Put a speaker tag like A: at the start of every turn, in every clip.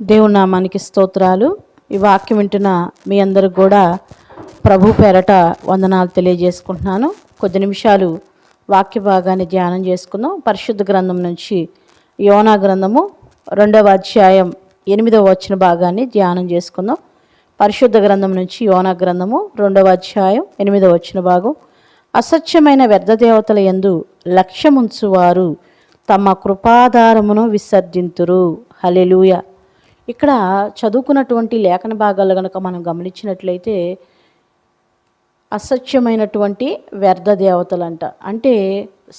A: దేవుని నామానికి స్తోత్రాలు. ఈ వాక్యం వింటున్న మీ అందరికి కూడా ప్రభు పేరట వందనాలు తెలియజేసుకుంటున్నాను. కొద్ది నిమిషాలు వాక్య భాగాన్ని ధ్యానం చేసుకుందాం. పరిశుద్ధ గ్రంథం నుంచి యోనా గ్రంథము రెండవ అధ్యాయం ఎనిమిదవ వచ్చిన భాగాన్ని ధ్యానం చేసుకుందాం. పరిశుద్ధ గ్రంథం నుంచి యోనా గ్రంథము రెండవ అధ్యాయం ఎనిమిదవ వచ్చిన భాగం. అసత్యమైన వ్యర్థ దేవతల యందు లక్ష్యముంచువారు తమ కృపాధారమును విసర్జింతురు. హలెలూయ ఇక్కడ చదువుకున్నటువంటి లేఖన భాగాలు కనుక మనం గమనించినట్లయితే అసత్యమైనటువంటి వ్యర్థ దేవతలంట. అంటే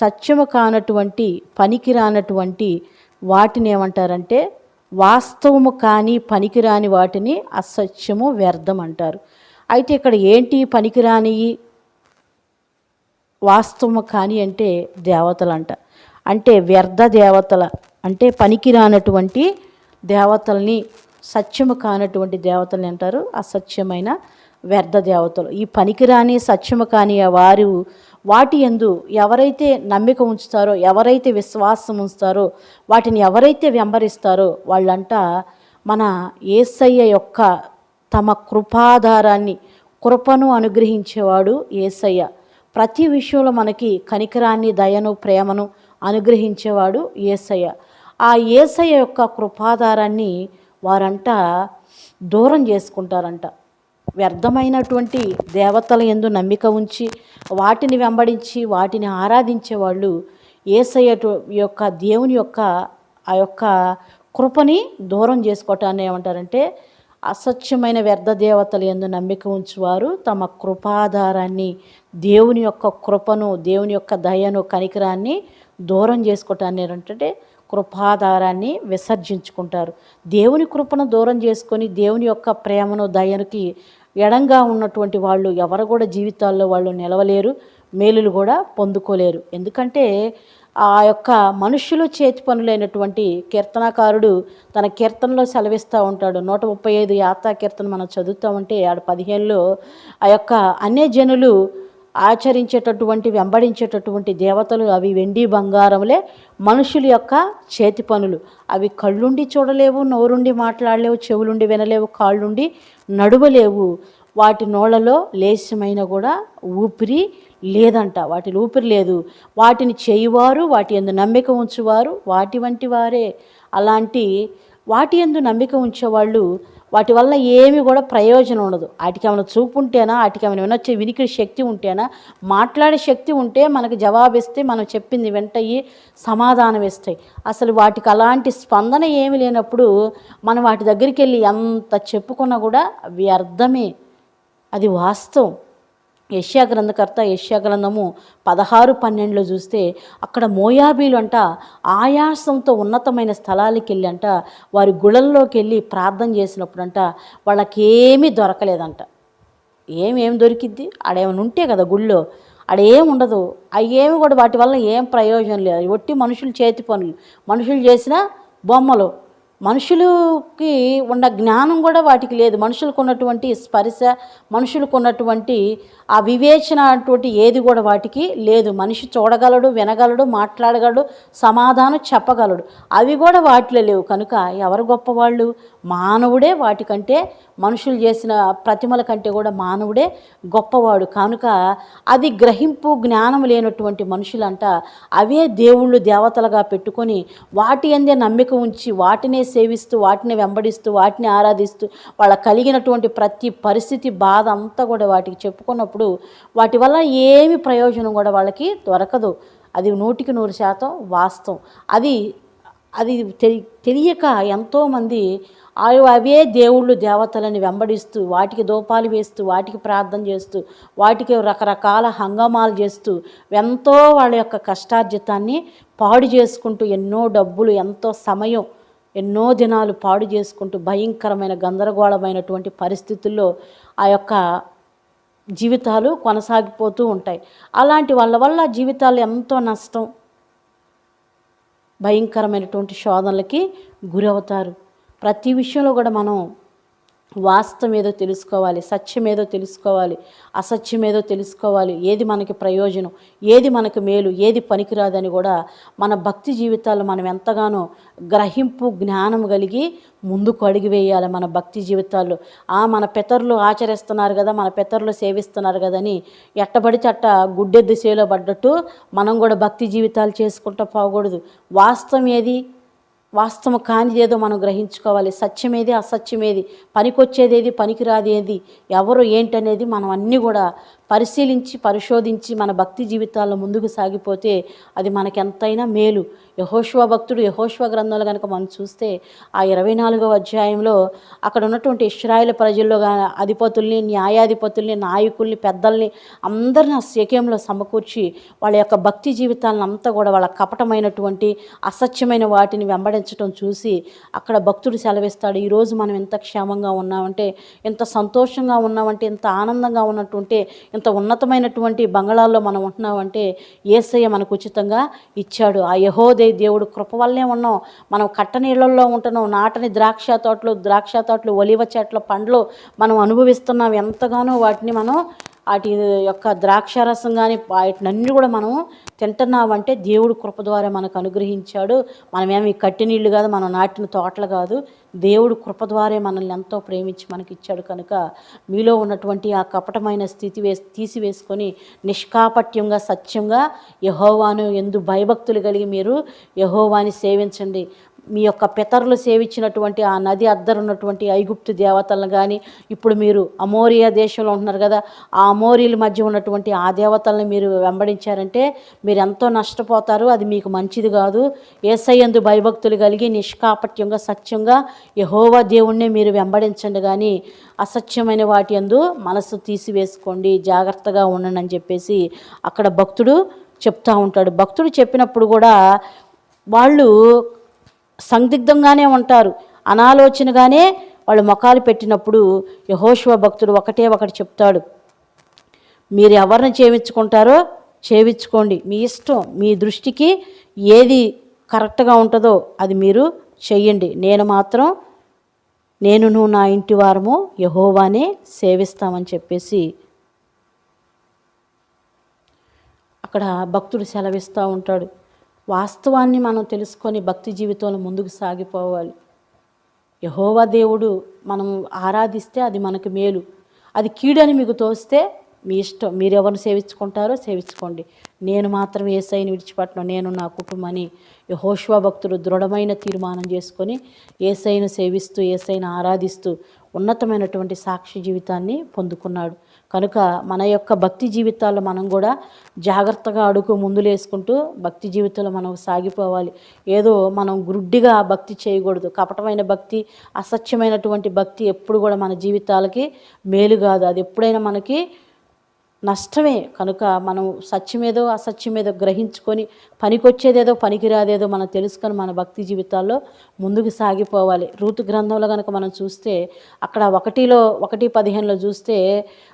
A: సత్యము కానటువంటి పనికిరానటువంటి వాటిని ఏమంటారంటే వాస్తవము కాని పనికిరాని వాటిని అసత్యము వ్యర్థం అంటారు. అయితే ఇక్కడ ఏంటి పనికిరాని వాస్తవము కాని అంటే దేవతలంట. అంటే వ్యర్థ దేవతల అంటే పనికిరానటువంటి దేవతల్ని సత్యము కానటువంటి దేవతల్ని అంటారు. అసత్యమైన వ్యర్థ దేవతలు. ఈ పనికిరాని సత్యము కాని వారు వాటి ఎందు ఎవరైతే నమ్మిక ఉంచుతారో ఎవరైతే విశ్వాసం ఉంచుతారో వాటిని ఎవరైతే వెంబరిస్తారో వాళ్ళంట మన ఏసయ్య యొక్క తమ కృపాధారాన్ని కృపను అనుగ్రహించేవాడు ఏసయ్య. ప్రతి విషయంలో మనకి కనికరాన్ని దయను ప్రేమను అనుగ్రహించేవాడు ఏసయ్య. ఆ ఏసయ్య యొక్క కృపాధారాన్ని వారంట దూరం చేసుకుంటారంట. వ్యర్థమైనటువంటి దేవతల ఎందు నమ్మిక ఉంచి వాటిని వెంబడించి వాటిని ఆరాధించే వాళ్ళు ఏసయ్య యొక్క దేవుని యొక్క ఆ యొక్క కృపని దూరం చేసుకోవటాన్ని ఏమంటారంటే అసత్యమైన వ్యర్థ దేవతలు ఎందు నమ్మిక ఉంచువారు. తమ కృపాధారాన్ని దేవుని యొక్క కృపను దేవుని యొక్క దయను కనికరాన్ని దూరం చేసుకోవటాన్ని ఏంటంటే కృపాధారాన్ని విసర్జించుకుంటారు. దేవుని కృపను దూరం చేసుకొని దేవుని యొక్క ప్రేమను దయనుకి ఎడంగా ఉన్నటువంటి వాళ్ళు ఎవరు కూడా జీవితాల్లో వాళ్ళు నిలవలేరు మేలులు కూడా పొందుకోలేరు. ఎందుకంటే ఆ యొక్క మనుష్యులు చేతి పనులైనటువంటి కీర్తనాకారుడు తన కీర్తనలో సెలవిస్తూ ఉంటాడు. నూట ముప్పై ఐదు యాత్రా కీర్తన మనం చదువుతూ ఉంటే ఆడ పదిహేనులో ఆ యొక్క అన్యజనులు ఆచరించేటటువంటి వెంబడించేటటువంటి దేవతలు అవి వెండి బంగారములే మనుషుల యొక్క చేతి పనులు. అవి కళ్ళుండి చూడలేవు నోరుండి మాట్లాడలేవు చెవులుండి వినలేవు కాళ్ళుండి నడువలేవు. వాటి నోళ్ళలో లేశమైన కూడా ఊపిరి లేదంట వాటి ఊపిరి లేదు. వాటిని చేయువారు వాటి ఎందు నమ్మిక ఉంచువారు వాటి వంటి వారే. అలాంటి వాటి ఎందు నమ్మిక ఉంచేవాళ్ళు వాటి వల్ల ఏమి కూడా ప్రయోజనం ఉండదు. వాటికి ఏమైనా చూపు ఉంటేనా వాటికి ఏమైనా వినొచ్చే వినికిడి శక్తి ఉంటేనా మాట్లాడే శక్తి ఉంటే మనకు జవాబిస్తే మనం చెప్పింది వెంటయ్యి సమాధానం ఇస్తాయి అసలు వాటికి అలాంటి స్పందన ఏమి లేనప్పుడు మనం వాటి దగ్గరికి వెళ్ళి ఎంత చెప్పుకున్నా కూడా వ్యర్థమే అది వాస్తవం. యష్యా గ్రంథకర్త యష్యా గ్రంథము పదహారు పన్నెండులో చూస్తే అక్కడ మోయాబీలు అంట ఆయాసంతో ఉన్నతమైన స్థలాలకి వెళ్ళి అంట వారి గుళ్ళల్లోకి వెళ్ళి ప్రార్థన చేసినప్పుడంట వాళ్ళకేమీ దొరకలేదంట. ఏమేం దొరికిద్ది? ఆడేమైనా ఉంటే కదా గుళ్ళో. ఆడేం ఉండదు. అవి కూడా వాటి వల్ల ఏం ప్రయోజనం లేదు. ఒట్టి మనుషులు చేతి పనులు. మనుషులు చేసిన బొమ్మలు. మనుషులకి ఉన్న జ్ఞానం కూడా వాటికి లేదు. మనుషులకు ఉన్నటువంటి స్పర్శ మనుషులకు ఉన్నటువంటి ఆ వివేచన అటువంటి ఏది కూడా వాటికి లేదు. మనిషి చూడగలడు వినగలడు మాట్లాడగలడు సమాధానం చెప్పగలడు. అవి కూడా వాటిలో లేవు. కనుక ఎవరు గొప్పవాళ్ళు? మానవుడే వాటికంటే మనుషులు చేసిన ప్రతిమల కంటే కూడా మానవుడే గొప్పవాడు. కనుక అది గ్రహింపు జ్ఞానం లేనటువంటి మనుషులంట అవే దేవుళ్ళు దేవతలుగా పెట్టుకొని వాటి అందే నమ్మిక ఉంచి వాటినే సేవిస్తూ వాటిని వెంబడిస్తూ వాటిని ఆరాధిస్తూ వాళ్ళ కలిగినటువంటి ప్రతి పరిస్థితి బాధ అంతా కూడా వాటికి చెప్పుకున్నప్పుడు వాటి వల్ల ఏమి ప్రయోజనం కూడా వాళ్ళకి దొరకదు. అది నూటికి నూరు శాతం వాస్తవం. అది అది తెలి తెలియక ఎంతోమంది అవి అవే దేవుళ్ళు దేవతలని వెంబడిస్తూ వాటికి దూపాలు వేస్తూ వాటికి ప్రార్థన చేస్తూ వాటికి రకరకాల హంగమాలు చేస్తూ ఎంతో వాళ్ళ యొక్క కష్టార్జితాన్ని పాడు చేసుకుంటూ ఎన్నో డబ్బులు ఎంతో సమయం ఎన్నో దినాలు పాడు చేసుకుంటూ భయంకరమైన గందరగోళమైనటువంటి పరిస్థితుల్లో ఆ యొక్క జీవితాలు కొనసాగిపోతూ ఉంటాయి. అలాంటి వాళ్ళ వల్ల జీవితాలు ఎంతో నష్టం భయంకరమైనటువంటి శోధనలకి గురవుతారు. ప్రతి విషయంలో కూడా మనం వాస్తవం ఏదో తెలుసుకోవాలి సత్యం ఏదో తెలుసుకోవాలి అసత్యం ఏదో తెలుసుకోవాలి ఏది మనకి ప్రయోజనం ఏది మనకు మేలు ఏది పనికిరాదని కూడా మన భక్తి జీవితాలు మనం ఎంతగానో గ్రహింపు జ్ఞానం కలిగి ముందుకు అడిగి వేయాలి మన భక్తి జీవితాల్లో. ఆ మన పితరులు ఆచరిస్తున్నారు కదా మన పితరులు సేవిస్తున్నారు కదని ఎట్టబడితే అట్ట గుడ్డెద్దు సేలో పడ్డట్టు మనం కూడా భక్తి జీవితాలు చేసుకుంటూ పోకూడదు. వాస్తవం ఏది? వాస్తవం కానిదేదో మనం గ్రహించుకోవాలి. సత్యమేది అసత్యమేది పనికొచ్చేదేది పనికిరాదేది ఎవరు ఏంటనేది మనం అన్నీ కూడా పరిశీలించి పరిశోధించి మన భక్తి జీవితాల్లో ముందుకు సాగిపోతే అది మనకెంతైనా మేలు. యహోష్వ భక్తుడు యహోష్వ గ్రంథాలు కనుక మనం చూస్తే ఆ ఇరవై నాలుగవ అధ్యాయంలో అక్కడ ఉన్నటువంటి ఇస్రాయేల్ ప్రజల్లో అధిపతుల్ని న్యాయాధిపతుల్ని నాయకుల్ని పెద్దల్ని అందరిని ఆ శకేంలో సమకూర్చి వాళ్ళ యొక్క భక్తి జీవితాలను అంతా కూడా వాళ్ళ కపటమైనటువంటి అసత్యమైన వాటిని వెంబడించడం చూసి అక్కడ భక్తుడు సెలవిస్తాడు ఈరోజు మనం ఎంత క్షేమంగా ఉన్నామంటే ఎంత సంతోషంగా ఉన్నామంటే ఎంత ఆనందంగా ఉన్నట్టుంటే ఇంత ఉన్నతమైనటువంటి బంగాళాల్లో మనం ఉంటున్నామంటే ఏసయ్య మనకు ఉచితంగా ఇచ్చాడు. ఆ యహోదే దేవుడు కృప వల్లే ఉన్నాం. మనం కట్ట నీళ్ళల్లో ఉంటున్నాం. నాటని ద్రాక్ష తోటలు ద్రాక్ష తోటలు ఒలివ చెట్ల పండ్లు మనం అనుభవిస్తున్నాం. ఎంతగానో వాటిని మనం వాటి యొక్క ద్రాక్షారసం కానీ వాటినన్నీ కూడా మనం తింటున్నామంటే దేవుడు కృప ద్వారా మనకు అనుగ్రహించాడు. మనమేమి కట్టి నీళ్ళు కాదు మనం నాటిన తోటలు కాదు. దేవుడు కృప ద్వారా మనల్ని ఎంతో ప్రేమించి మనకి ఇచ్చాడు కనుక మీలో ఉన్నటువంటి ఆ కపటమైన స్థితి వేసి తీసివేసుకొని నిష్కాపట్యంగా సత్యంగా యహోవాను ఎందు భయభక్తులు కలిగి మీరు యహోవాని సేవించండి. మీ యొక్క పితరులు సేవించినటువంటి ఆ నది అద్దరున్నటువంటి ఐగుప్తు దేవతలను కానీ ఇప్పుడు మీరు అమోరియా దేశంలో ఉంటున్నారు కదా ఆ అమోరియల మధ్య ఉన్నటువంటి ఆ దేవతలను మీరు వెంబడించారంటే మీరు ఎంతో నష్టపోతారు అది మీకు మంచిది కాదు. ఏసయ్యందు భయభక్తులు కలిగి నిష్కాపట్యంగా సత్యంగా యహోవా దేవుణ్ణి మీరు వెంబడించండి కానీ అసత్యమైన వాటి యందు మనసు తీసివేసుకోండి జాగ్రత్తగా ఉండండి అని చెప్పేసి అక్కడ భక్తుడు చెప్తూ ఉంటాడు. భక్తుడు చెప్పినప్పుడు కూడా వాళ్ళు సందిగ్ధంగానే ఉంటారు. అనాలోచనగానే వాళ్ళు మొఖాలు పెట్టినప్పుడు యహోశివ భక్తుడు ఒకటే ఒకటి చెప్తాడు. మీరు ఎవరిని చేయించుకుంటారో చేయించుకోండి మీ ఇష్టం మీ దృష్టికి ఏది కరెక్ట్గా ఉంటుందో అది మీరు చెయ్యండి నేను మాత్రం నేనును నా ఇంటి వారము యహోవానే సేవిస్తామని చెప్పేసి అక్కడ భక్తుడు సెలవిస్తూ ఉంటాడు. వాస్తవాన్ని మనం తెలుసుకొని భక్తి జీవితంలో ముందుకు సాగిపోవాలి. యహోవా దేవుడు మనం ఆరాధిస్తే అది మనకు మేలు. అది కీడని మీకు తోస్తే మీ ఇష్టం. మీరు ఎవరిని సేవించుకుంటారో సేవించుకోండి. నేను మాత్రం ఏసైని విడిచిపెట్టను. నేను నా కుటుంబాన్ని యహోష్వా భక్తుడు దృఢమైన తీర్మానం చేసుకొని ఏసైను సేవిస్తూ ఏసైను ఆరాధిస్తూ ఉన్నతమైనటువంటి సాక్షి జీవితాన్ని పొందుకున్నాడు. కనుక మన యొక్క భక్తి జీవితాల్లో మనం కూడా జాగ్రత్తగా అడుగు ముందులేసుకుంటూ భక్తి జీవితంలో మనం సాగిపోవాలి. ఏదో మనం గుడ్డిగా భక్తి చేయకూడదు. కపటమైన భక్తి అసత్యమైనటువంటి భక్తి ఎప్పుడు కూడా మన జీవితాలకి మేలు కాదు. అది ఎప్పుడైనా మనకి నష్టమే. కనుక మనం సత్యమేదో అసత్యమేదో గ్రహించుకొని పనికొచ్చేదేదో పనికిరాదేదో మనం తెలుసుకొని మన భక్తి జీవితాల్లో ముందుకు సాగిపోవాలి. రూతు గ్రంథంలో కనుక మనం చూస్తే అక్కడ ఒకటిలో ఒకటి పదిహేనులో చూస్తే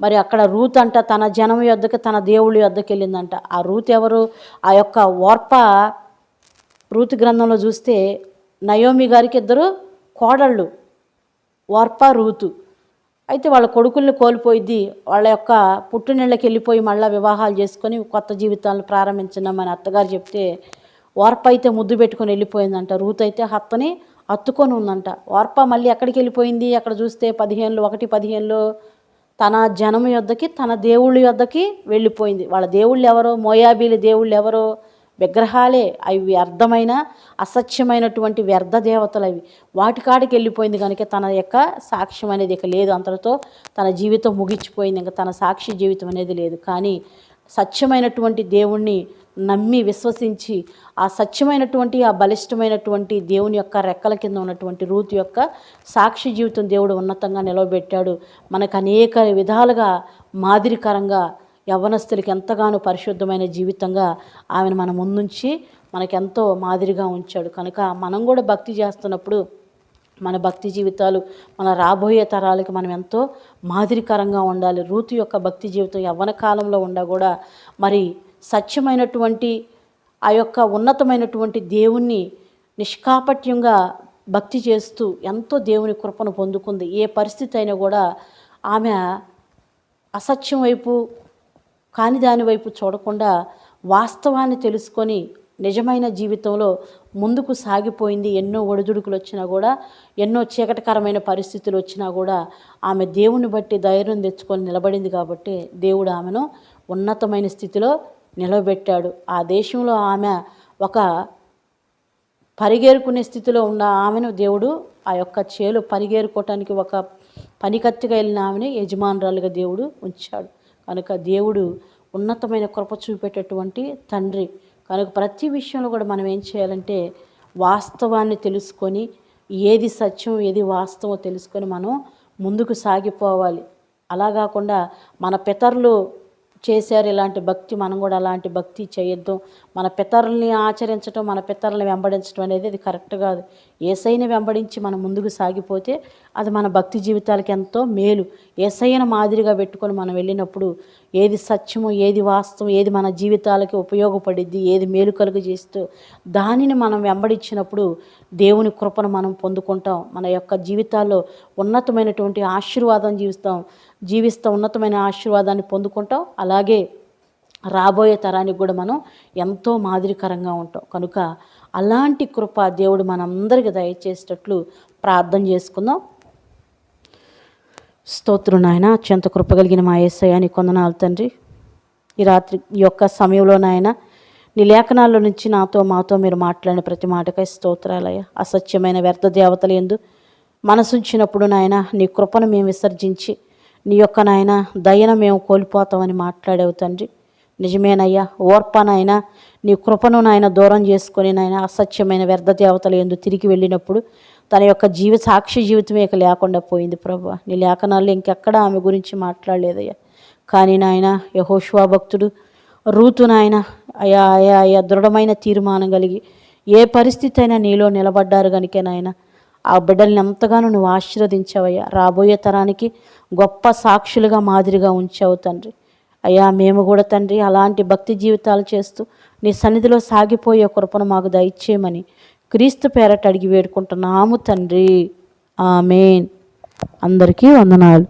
A: మరి అక్కడ రూత్ అంట తన జనం యొద్దకు తన దేవుళ్ళ యొద్దకు వెళ్ళిందంట. ఆ రూత్ ఎవరు? ఆ యొక్క ఓర్ప రూతు గ్రంథంలో చూస్తే నయోమి గారికి ఇద్దరు కోడళ్ళు ఓర్ప రూతు. అయితే వాళ్ళ కొడుకుల్ని కోల్పోయింది వాళ్ళ యొక్క పుట్టినళ్ళకి వెళ్ళిపోయి మళ్ళీ వివాహాలు చేసుకొని కొత్త జీవితాలను ప్రారంభించినామని అత్తగారు చెప్తే వార్ప అయితే ముద్దు పెట్టుకొని వెళ్ళిపోయిందంట. రూత్ అయితే హత్తని అత్తుకొని ఉందంట. వార్ప మళ్ళీ ఎక్కడికి వెళ్ళిపోయింది? అక్కడ చూస్తే పదిహేనులో ఒకటి పదిహేనులు తన జనం యొద్దకి తన దేవుళ్ళ యొద్దకి వెళ్ళిపోయింది. వాళ్ళ దేవుళ్ళు ఎవరో మోయాబీల దేవుళ్ళు ఎవరో విగ్రహాలే అవి వ్యర్థమైన అసత్యమైనటువంటి వ్యర్థ దేవతలు అవి. వాటి కాడికి వెళ్ళిపోయింది కనుక తన యొక్క సాక్ష్యం అనేది ఇక లేదు. అంతటితో తన జీవితం ముగిచిపోయింది. ఇంకా తన సాక్షి జీవితం అనేది లేదు. కానీ సత్యమైనటువంటి దేవుణ్ణి నమ్మి విశ్వసించి ఆ సత్యమైనటువంటి ఆ బలిష్టమైనటువంటి దేవుని యొక్క రెక్కల కింద ఉన్నటువంటి రూత్ యొక్క సాక్షి జీవితం దేవుడు ఉన్నతంగా నిలవబెట్టాడు. మనకు అనేక విధాలుగా మాదిరికరంగా యవ్వనస్తులకి ఎంతగానో పరిశుద్ధమైన జీవితంగా ఆమెను మన ముందుంచి మనకెంతో మాదిరిగా ఉంచాడు. కనుక మనం కూడా భక్తి చేస్తున్నప్పుడు మన భక్తి జీవితాలు మన రాబోయే తరాలకి మనం ఎంతో మాదిరికరంగా ఉండాలి. రూతు యొక్క భక్తి జీవితం యవ్వన కాలంలో ఉండా కూడా మరి సత్యమైనటువంటి ఆ యొక్క ఉన్నతమైనటువంటి దేవుణ్ణి నిష్కాపట్యంగా భక్తి చేస్తూ ఎంతో దేవుని కృపను పొందుకుంది. ఏ పరిస్థితి అయినా కూడా ఆమె అసత్యం వైపు కాని దాని వైపు చూడకుండా వాస్తవాన్ని తెలుసుకొని నిజమైన జీవితంలో ముందుకు సాగిపోయింది ఎన్నో ఒడిదుడుకులు వచ్చినా కూడా ఎన్నో చీకటికరమైన పరిస్థితులు వచ్చినా కూడా ఆమె దేవుని బట్టి ధైర్యం తెచ్చుకొని నిలబడింది కాబట్టి దేవుడు ఆమెను ఉన్నతమైన స్థితిలో నిలబెట్టాడు. ఆ దేశంలో ఆమె ఒక పరిగేరుకునే స్థితిలో ఉన్న ఆమెను దేవుడు ఆ యొక్క చేలు పరిగేరుకోవటానికి ఒక పనికత్తిగా వెళ్ళిన ఆమెని యజమానురాలుగా దేవుడు ఉంచాడు. కనుక దేవుడు ఉన్నతమైన కృప చూపేటటువంటి తండ్రి. కనుక ప్రతి విషయంలో కూడా మనం ఏం చేయాలంటే వాస్తవాన్ని తెలుసుకొని ఏది సత్యం ఏది వాస్తవం తెలుసుకొని మనం ముందుకు సాగిపోవాలి. అలా కాకుండా మన పితరులు చేశారు. ఇలాంటి భక్తి మనం కూడా అలాంటి భక్తి చేయొద్దు. మన పితరుల్ని ఆచరించడం మన పితరుల్ని వెంబడించడం అనేది అది కరెక్ట్ కాదు. ఏసైని వెంబడించి మనం ముందుకు సాగిపోతే అది మన భక్తి జీవితాలకి ఎంతో మేలు. ఏసైన మాదిరిగా పెట్టుకొని మనం వెళ్ళినప్పుడు ఏది సత్యము ఏది వాస్తవం ఏది మన జీవితాలకి ఉపయోగపడిద్ది ఏది మేలు కలుగు చేస్తూ దానిని మనం వెంబడించినప్పుడు దేవుని కృపను మనం పొందుకుంటాం. మన యొక్క జీవితాల్లో ఉన్నతమైనటువంటి ఆశీర్వాదం జీవిస్తాం. జీవిస్తూ ఉన్నతమైన ఆశీర్వాదాన్ని పొందుకుంటాం. అలాగే రాబోయే తరానికి కూడా మనం ఎంతో మాదిరికరంగా ఉంటాం. కనుక అలాంటి కృప దేవుడు మనందరికీ దయచేసేటట్లు ప్రార్థన చేసుకుందాం. స్తోత్రం నాయన అత్యంత కృపగలిగిన మా ఏసయాని కొందనాలు తండ్రి. ఈ రాత్రి ఈ యొక్క సమయంలో నాయన నీ లేఖనాల్లో నుంచి నాతో మాతో మీరు మాట్లాడిన ప్రతి మాటకై స్తోత్రాలయ అసత్యమైన వ్యర్థ దేవతలు ఎందు మనసుంచినప్పుడు నాయన నీ కృపను మేము విసర్జించి నీ యొక్క నాయన దయను మేము కోల్పోతామని మాట్లాడేవు తండ్రి. నిజమేనయ్యా ఓర్పనైనా నీ కృపను నాయన దూరం చేసుకొని నాయన అసత్యమైన వ్యర్థ దేవతలు ఎందు తిరిగి వెళ్ళినప్పుడు తన యొక్క జీవ సాక్షి జీవితమే ఇక లేకుండా పోయింది ప్రభు. నీ లేఖనాల్లో ఇంకెక్కడ ఆమె గురించి మాట్లాడలేదయ్యా. కానీ నాయన యహోష్వా భక్తుడు రూతు నాయన అయా అయా అయా దృఢమైన తీర్మానం కలిగి ఏ పరిస్థితి అయినా నీలో నిలబడ్డారు కనుకే నాయన ఆ బిడ్డల్ని ఎంతగానో నువ్వు ఆశీర్వదించావయ్యా. రాబోయే తరానికి గొప్ప సాక్షులుగా మాదిరిగా ఉంచావు తండ్రి. అయ్యా మేము కూడా తండ్రి అలాంటి భక్తి జీవితాలు చేస్తూ నీ సన్నిధిలో సాగిపోయే కృపను మాకు దయచేయమని క్రీస్తు పేరట అడిగి వేడుకుంటున్నాము తండ్రి. ఆమెన్. అందరికీ వందనాలు.